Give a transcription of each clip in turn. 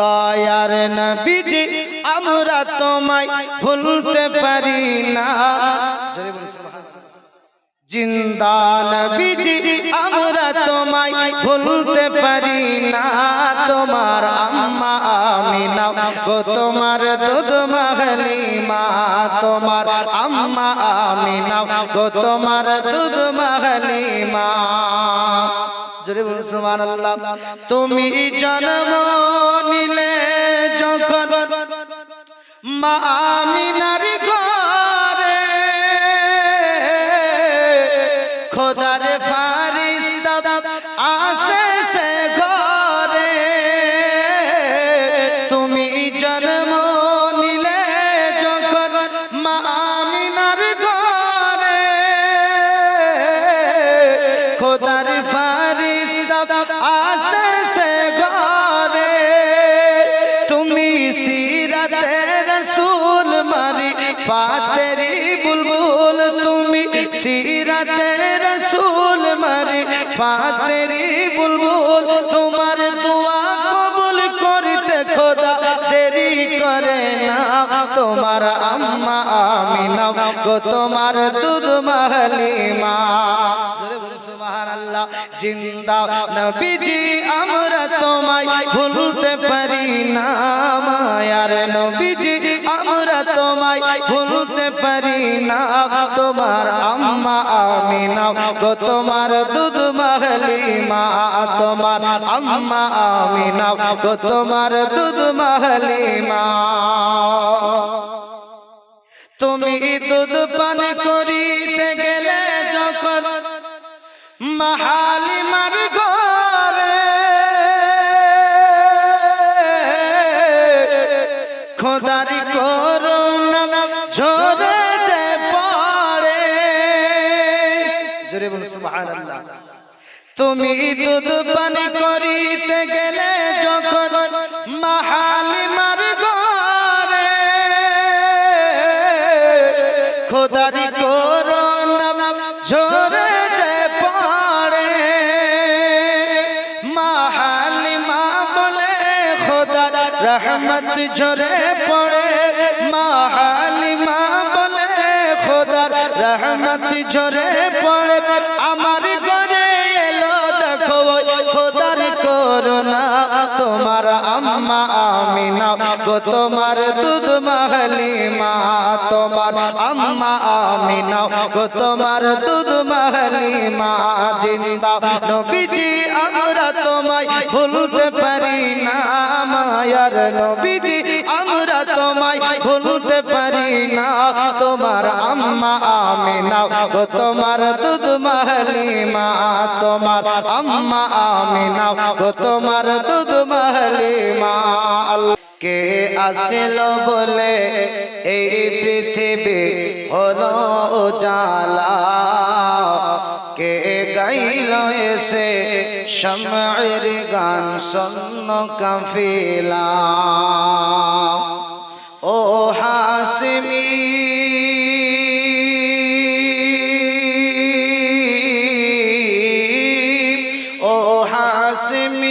দয়ার নবীজি, আমরা তোমায় ভুলতে পারি না। জিন্দা নবীজি, আমরা তোমায় ভুলতে পারি না। তোমার আম্মা আমিনা গো, তোমার দুধ মা তোমার আম্মা আমিনা গো, তোমার দুধ মা জোরে বলুন সুবহানাল্লাহ। তুমি জন্ম নিলে যখন মা আমিনার তোমার আম্মা আমিনা গো তোমার দুধ মহলিমা। জিন্দা নবীজি আমরা তোমায় ভুলতে পারি না, মায়ার নবীজি। আমরা তোমায় ভুলতে পারি না, তোমার আম্মা আমিনা গো, তোমার দুধ মাহলি মা তোমার আম্মা আমিনা গো, তোমার দুধ মাহলি মা তুমি দুধ পান করিতে গেলে যখন মাহালিমার ঘরে বলুন তুমি দুধ পান করিতে গেলে যখন মাহালিমার ঘরে খোদারি করোনা ঝরে যে পড়ে মাহালিমা বলে খোদার রহমত ঝরে পড়ে মাহালিমা খোদার রহমত ঝরে পড়ে। আমার ঘরে এলো দেখো খোদার করোনা তোমার আমিনা, গো তোমার দুধ মাহলি মা, তোমার আম্মা আমিনা, গো তোমার দুধ মাহলি মা, জিন্দা নবীজি, আমরা তোমায় ভুলতে পারি না, মায়ার নবীজি, আমরা তোমায় ভুলতে পারি না, তোমার আম্মা আমিনা, গো তোমার দুধ মাহলি মা, তোমার আম্মা আমিনা, গো তোমার দুধ মাহলি মা কে আসিল বলে, এই পৃথিবী হলো জালা কে গাইল এসে সময়ের গান শূন্য কাফিলা।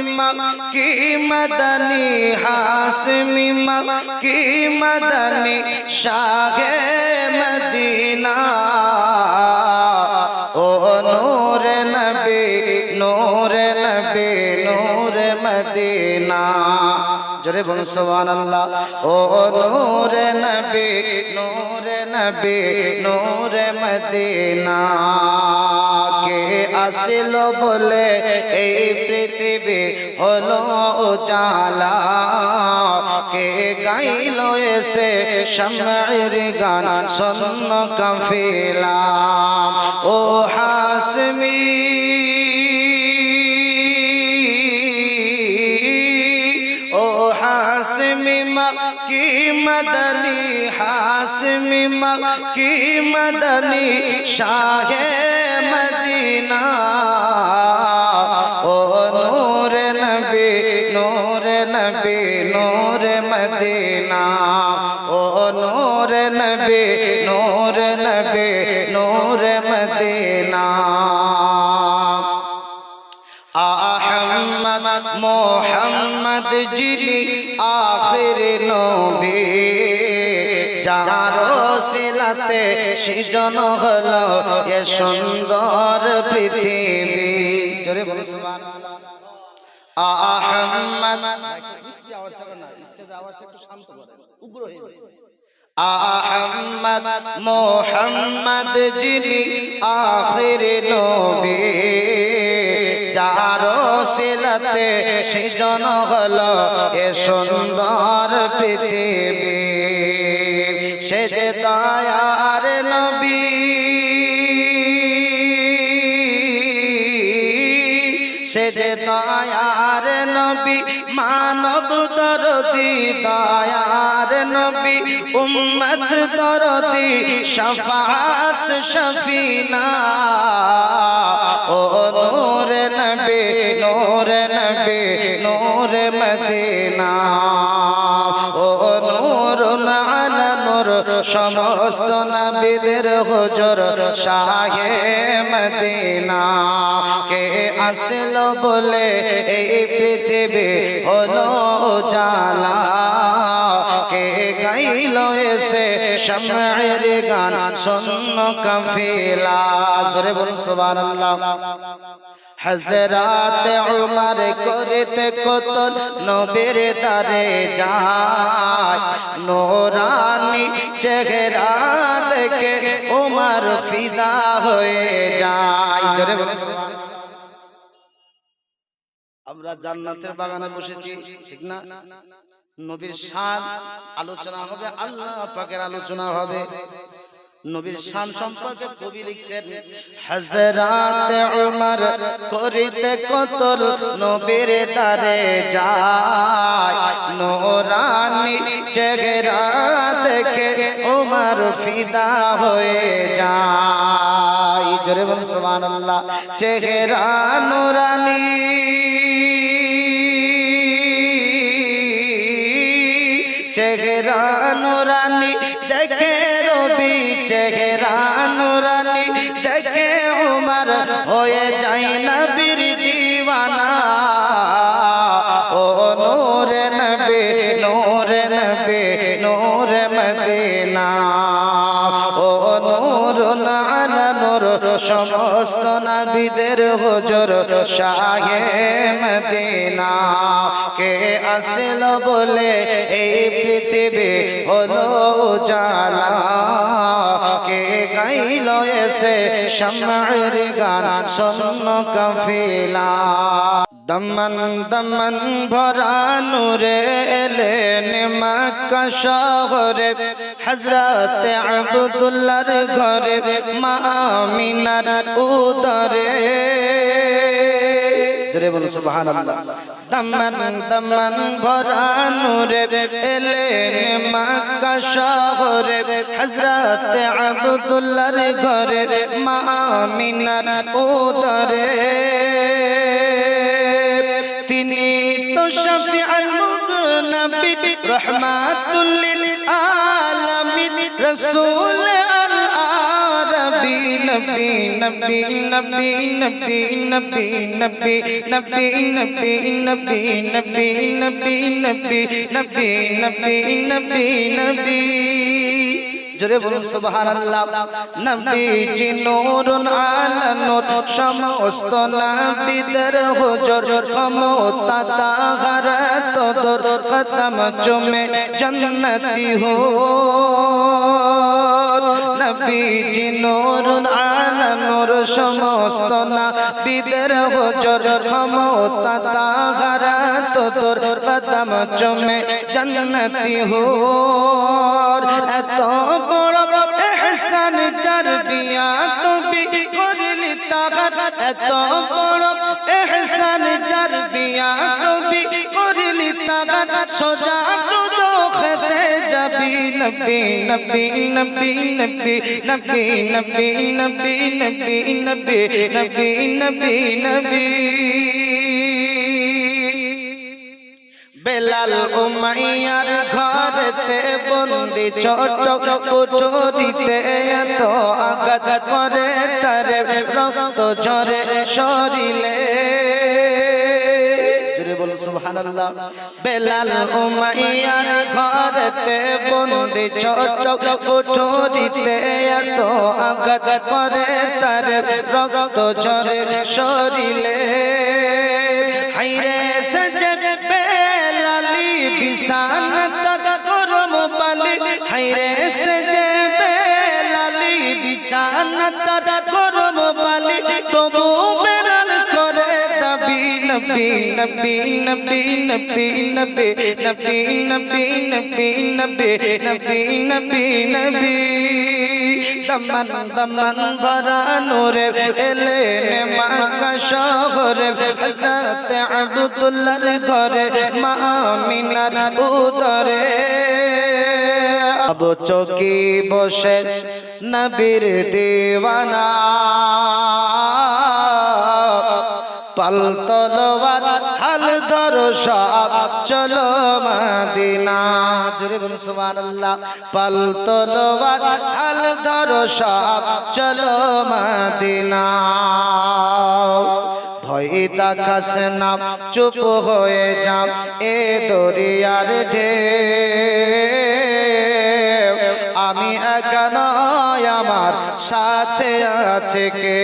হাসমি মা কি মদনী হাসমি মা কি মদনী শাহে মদিনা। ও নূর নবী নূর নবী, নূর মদিনা। জোরে বলুন, সুবহানাল্লাহ। ও নূর নবী নূর নবী, নূর মদিনা। আসিল বলে, এই পৃথিবী হলো জালা কে গাইল এসে সময়ের গান শূন্য কাফিলা। ও হাসমি ও হাসমি কি মদনী, হাসমি কি মদনী, শাহে মদিনা। ও নূর নবী নূর নবী, নূর মদিনা। ও নূর নবী নূর নবী, নূর মদিনা। মোহাম্মদ যিনি আখির নবী। যার শিলাতে সৃজন হল এ সুন্দর পৃথিবী। জোরে বলো আহম্মদ। আহম্মদ মোহাম্মদ যিনি আখির নবী যার শিলাতে সৃজন হল এ সুন্দর পৃথিবী। নবী উম্মত দরদি শফাত শফিনা। ও নূর নবী নূর নবী নূর মদিনা। সমস্ত নবীদের হুজুর শাহে মদিনা কে আসলো বলে এই পৃথিবী হলো জালা কে গাইল এসে শামের গান শূন্য কাফিলা। জোরে বলুন সুবহানাল্লাহ। হজরাত উমর করতে কতল নবীর দারে যায়। নোরানি চেহারা দেখে উমর ফিদা হয়ে যায়। জোরে আমরা জান্নাতের বাগানে বসেছি, ঠিক না? নবীর শান আলোচনা হবে, আল্লাহ পাকের আলোচনা হবে। নবীর শান সম্পর্কে কবি লিখছেন হযরত উমর করিতে কতল নবীর দারে যায়। নোরানি চেহারা দেখে উমর ফিদা হয়ে যায়। জোরে বলুন সুবহানাল্লাহ। চেহারা নোরানি চেহারা নুরানি দেখে উমর হয়ে যায় নবীর দিওয়ানা ও নূর নবী নূর নবী নূর মদিনা ও নূর আলা নূর সমস্ত নবীদের হুজুর শাহে মদিনা কে আসল বলে এই পৃথিবী হলো জালা গাইল এসে শামের গান শূন্য কাফিলা। দমন দমন ভরা নূরে এলেন মক্কা শহরে। হযরত ঘরে মা আমিনার উদরে। জোরে বলুন সুবহানাল্লাহ। দমন দমন ভরা নূরে এলেন মক্কা শহরে, হযরত আব্দুল্লাহর ঘরে মা আমিনার উদরে। তিনি তো শফিউল মুকনবি রহমাতুল লিল আলামিন রাসূল আরবি নবী নবী নবী নবী নবী নবী নবী নবী নবী নবী নবী নবী নবী নবী নবী নবী জোরে বলুন সুবহানাল্লাহ নবীজি নূরুন আলা নূর সমস্ত নবীদের হুজুর ক্ষমতা তাহার তোদর কদম চুমে জান্নাতি হো নবীজি নূরুন আলা সমস্ত নবীদের হুজুর ক্ষমতা তাহার তোদর কদম চুমে জান্নাতি হো এত বড় এহসান যার বিয়া তুমি করলি তাহার। এত বড় এহসান যার বিয়া তুমি করলি তাহার। সোজা তো নবী নবী নবী নবী নবী নবী নবী নবী নবী নবী নবী নবী বেলাল উমাইয়ার ঘরেতে বন্দি ছোট কুটুরিতে এত আঘাত করে তারে রক্ত ঝরে শরীরে বল, সুবহানাল্লাহ। বেলাল উমাইয়ার ঘরেতে বন্দি ছোট কুঠুরিতে এত আঘাত করে, তার রক্ত ঝরে শরীরে হাইরে সজে বেলালি বিছান তার গরম পালি। হাইরে সজে বেলালি বিছান তার গরম পালি। তবু দাবি নবী নবী নবী নবী নবী নবী নবী নবী নবী নবী নবী নবী দমন দমন ভরা নূরে এলেন মাকা শহরে হযরত আব্দুল্লাহর ঘরে মা আমিনার উদরে চকি বসে নবীর দেওয়ানা পাল তলোয়ার, হাল ধরো সব চলো মদিনা। জোরে বলুন, সুবহানাল্লাহ। পাল তলোয়ার, হাল ধরো সব চলো মদিনা। ভয় দেখাস না, চুপ হয়ে যাও, এ দরিয়ার ঢে আমি একা আমার সাথে আছে কে?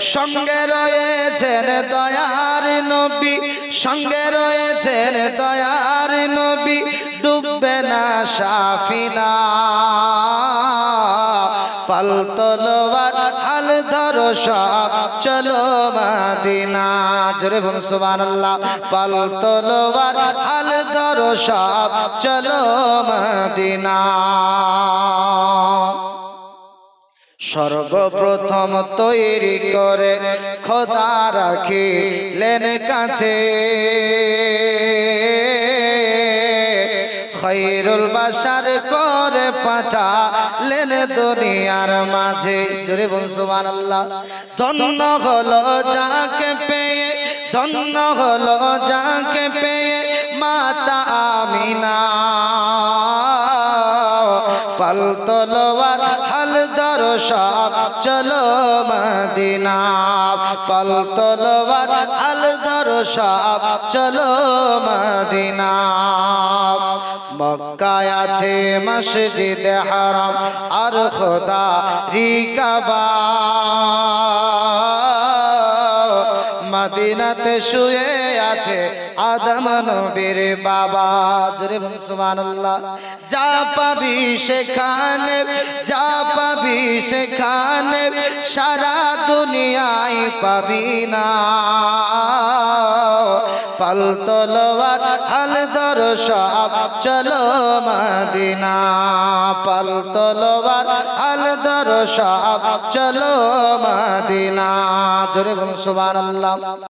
সঙ্গে রয়েছেন দয়ার নবী, সঙ্গে রয়েছেন দয়ার নবী, ডুববে না সাফিনা পাল তলোয়ার, হাল ধরো সব, চলো মাদিনা। জোরে বল সুবহানাল্লাহ। পাল তলোয়ার, হাল ধরো সব, চলো মাদিনা। সর্বপ্রথম তৈরি করে খোদা রাখিলেন কাছে। খৈরুল বাসার করে পাঠা লেনে দুনিয়ার মাঝে। জোরে বল সুবহানাল্লাহ। ধন্য হলো যাকে পেয়ে, ধন্য হলো যাকে পেয়ে মাতা আমিনা। পাল তলোয়ার, হাল ধরো সব, চলো মদিনা। পাল তলোয়ার, হাল ধরো সব, চলো মদিনা। মক্কায় আছে মসজিদ হারাম, আর খোদা রিকাবা মদিনাতে শুয়ে আছে আদম নবীর বাবা। জোরে সুবহানাল্লাহ। যা পাবি সেখানে, যা পাবি সেখানে, সারা দুনিয়ায় পাবি না। পাল তলোয়ার, আল ধর সব চলো মদিনা। পাল তলোয়ার, আল ধর সব চলো মদিনা। জোরে বলুন, সুবহানাল্লাহ।